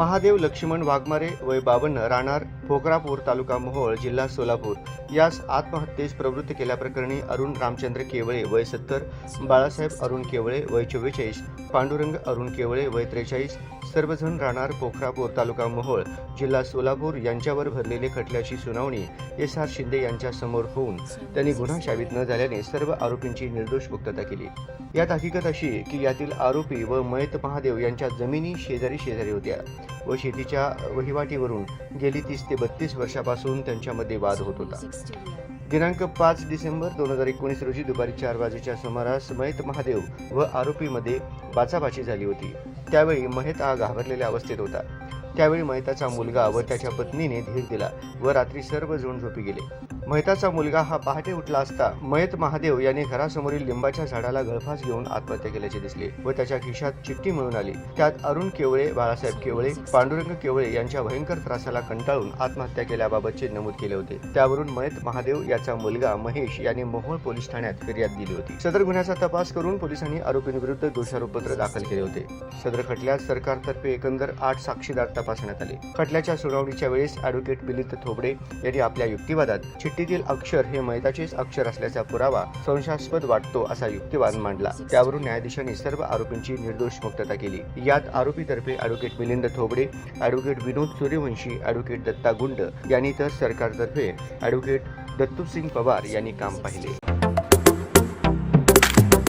महादेव लक्ष्मण वाघमारे वय बावन्न राहणार पोखरापूर तालुका मोहोळ जिल्हा सोलापूर. यास आत्महत्येस प्रवृत्त केल्याप्रकरणी अरुण रामचंद्र केवळे वय सत्तर बाळासाहेब अरुण केवळे वय चव्वेचाळीस पांडुरंग अरुण केवळे वय त्रेचाळीस सर्वजण राहणार पोखरापूर तालुका मोहोळ जिल्हा सोलापूर यांच्यावर भरलेले खटल्याची सुनावणी एस आर शिंदे यांच्या समोर होऊन त्यांनी गुन्हा शाबित न झाल्याने सर्व आरोपींची निर्दोष मुक्तता केली. यात हकीकत अशी की यातील आरोपी व मयत महादेव यांच्या जमिनी शेजारी शेजारी होत्या. व शेतीच्या वहिवाटीवरून गेली तीस ते बत्तीस वर्षापासून त्यांच्यामध्ये वाद होत होता. दिनांक पाच डिसेंबर दोन हजार एकोणीस रोजी दुपारी चार वाजेच्या सुमारास मयत महादेव व आरोपीमध्ये बाचाबाची झाली होती. त्यावेळी महेत हा घाबरलेल्या अवस्थेत होता. त्यावेळी मयताचा मुलगा व त्याच्या पत्नीने धीर दिला व रात्री सर्व जण झोपी गेले. मयताचा मुलगा हा पहाटे उठला असता मयत महादेव यांनी घरासमोरील लिंबाच्या झाडाला गळफास घेऊन आत्महत्या केल्याचे दिसले व त्याच्या खिशात चिठ्ठी मिळून आली. त्यात अरुण केवळे बाळासाहेब केवळे पांडुरंग केवळे यांच्या भयंकर त्रासाला कंटाळून आत्महत्या केल्याबाबतचे नमूद केले होते. त्यावरून मयत महादेव याचा मुलगा महेश यांनी मोहोळ पोलीस ठाण्यात फिर्याद दिली होती. सदर गुन्ह्याचा तपास करून पोलिसांनी आरोपींविरुद्ध दोषारोपपत्र दाखल केले होते. सदर खटल्यात सरकारतर्फे एकंदर आठ साक्षीदार तपासण्यात आले. खटल्याच्या सुनावणीच्या वेळेस अॅडव्होकेट मिलिंद थोबडे यांनी आपल्या युक्तिवादात चिठ्ठी चिठ्ठीतील अक्षर हे मैताचेच अक्षर असल्याचा पुरावा संशयास्पद वाटतो असा युक्तिवाद मांडला. त्यावरून न्यायाधीशांनी सर्व आरोपींची निर्दोष मुक्तता केली. यात आरोपीतर्फे advocate Milind Thobade advocate Vinod Suryavanshi advocate Datta Gund यांनी तर सरकारतर्फे अॅडव्होकेट दत्तूसिंग पवार यांनी काम पाहिले.